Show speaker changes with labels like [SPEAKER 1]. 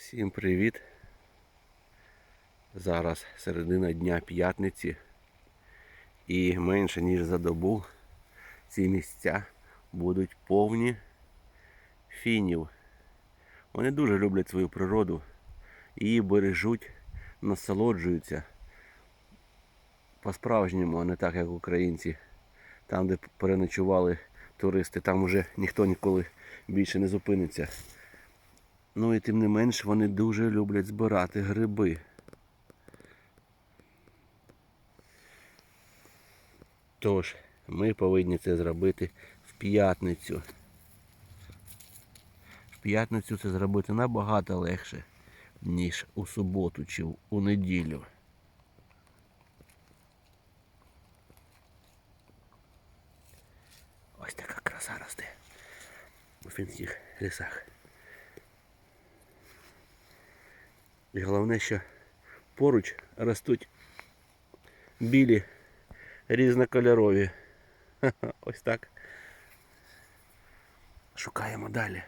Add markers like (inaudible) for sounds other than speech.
[SPEAKER 1] Всім привіт! Зараз середина дня п'ятниці і менше ніж за добу ці місця будуть повні фінів. Вони дуже люблять свою природу, її бережуть, насолоджуються по-справжньому, а не так, як українці. Там, де переночували туристи, там уже ніхто ніколи більше не зупиниться. Ну і тим не менш вони дуже люблять збирати гриби. Тож, ми повинні це зробити в п'ятницю. В п'ятницю це зробити набагато легше, ніж у суботу чи у неділю. Ось така краса росте у фінських лісах. І головне, що поруч ростуть білі різнокольорові. (laughs) Ось так. Шукаємо далі.